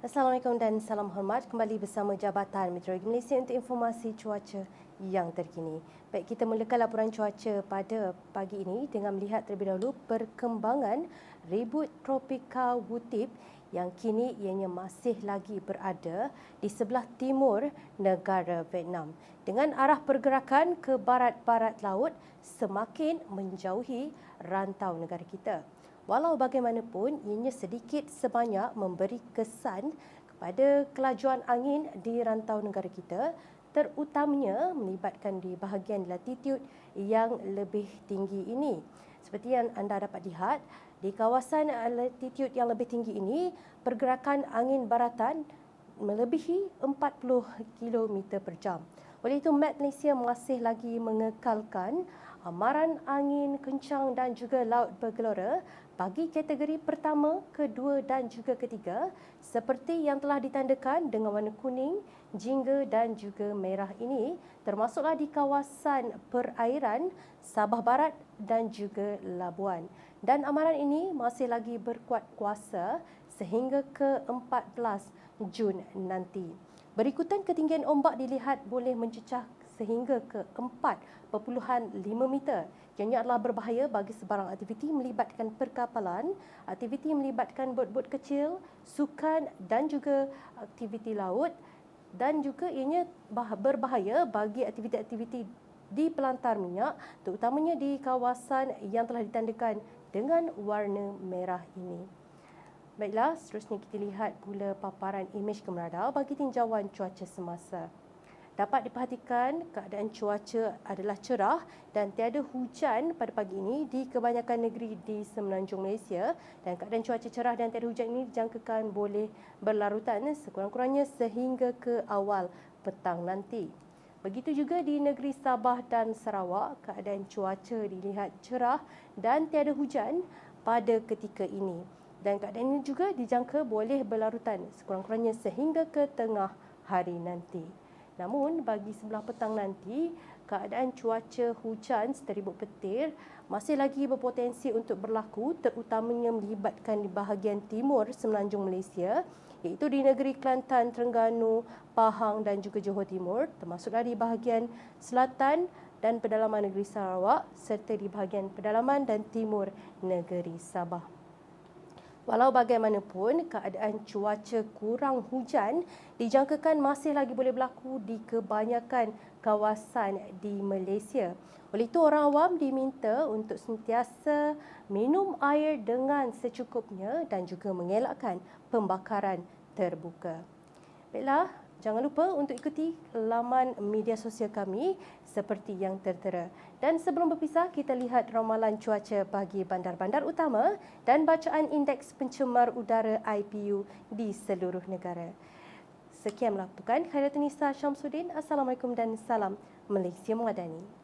Assalamualaikum dan salam hormat. Kembali bersama Jabatan Meteorologi Malaysia untuk informasi cuaca yang terkini. Baik, kita mulakan laporan cuaca pada pagi ini dengan melihat terlebih dahulu perkembangan ribut tropika Wutip yang kini ianya masih lagi berada di sebelah timur negara Vietnam dengan arah pergerakan ke barat-barat laut semakin menjauhi rantau negara kita. Walau bagaimanapun, ianya sedikit sebanyak memberi kesan kepada kelajuan angin di rantau negara kita terutamanya melibatkan di bahagian latitude yang lebih tinggi ini. Seperti yang anda dapat lihat, di kawasan latitude yang lebih tinggi ini, pergerakan angin baratan melebihi 40 km per jam. Oleh itu, Met Malaysia masih lagi mengekalkan amaran angin kencang dan juga laut bergelora bagi kategori pertama, kedua dan juga ketiga seperti yang telah ditandakan dengan warna kuning, jingga dan juga merah ini termasuklah di kawasan perairan Sabah Barat dan juga Labuan. Dan amaran ini masih lagi berkuat kuasa sehingga ke 14 Jun nanti. Berikutan ketinggian ombak dilihat boleh mencecah sehingga ke 4.5 meter. Ianya adalah berbahaya bagi sebarang aktiviti melibatkan perkapalan, aktiviti melibatkan bot-bot kecil, sukan dan juga aktiviti laut dan juga ianya berbahaya bagi aktiviti-aktiviti di pelantar minyak terutamanya di kawasan yang telah ditandakan dengan warna merah ini. Baiklah, seterusnya kita lihat pula paparan imej kemeradal bagi tinjauan cuaca semasa. Dapat diperhatikan keadaan cuaca adalah cerah dan tiada hujan pada pagi ini di kebanyakan negeri di semenanjung Malaysia dan keadaan cuaca cerah dan tiada hujan ini dijangkakan boleh berlarutan sekurang-kurangnya sehingga ke awal petang nanti. Begitu juga di negeri Sabah dan Sarawak, keadaan cuaca dilihat cerah dan tiada hujan pada ketika ini. Dan keadaan ini juga dijangka boleh berlarutan sekurang-kurangnya sehingga ke tengah hari nanti. Namun bagi sebelah petang nanti, keadaan cuaca hujan seteribut petir masih lagi berpotensi untuk berlaku terutamanya melibatkan di bahagian timur semenanjung Malaysia iaitu di negeri Kelantan, Terengganu, Pahang dan juga Johor Timur termasuklah di bahagian selatan dan pedalaman negeri Sarawak serta di bahagian pedalaman dan timur negeri Sabah. Walau bagaimanapun, keadaan cuaca kurang hujan dijangkakan masih lagi boleh berlaku di kebanyakan kawasan di Malaysia. Oleh itu, orang awam diminta untuk sentiasa minum air dengan secukupnya dan juga mengelakkan pembakaran terbuka. Baiklah, Jangan lupa untuk ikuti laman media sosial kami seperti yang tertera. Dan sebelum berpisah, kita lihat ramalan cuaca bagi bandar-bandar utama dan bacaan indeks pencemar udara IPU di seluruh negara. Sekian melakukan Khairatun Nisa Syamsuddin. Assalamualaikum dan salam Malaysia Madani.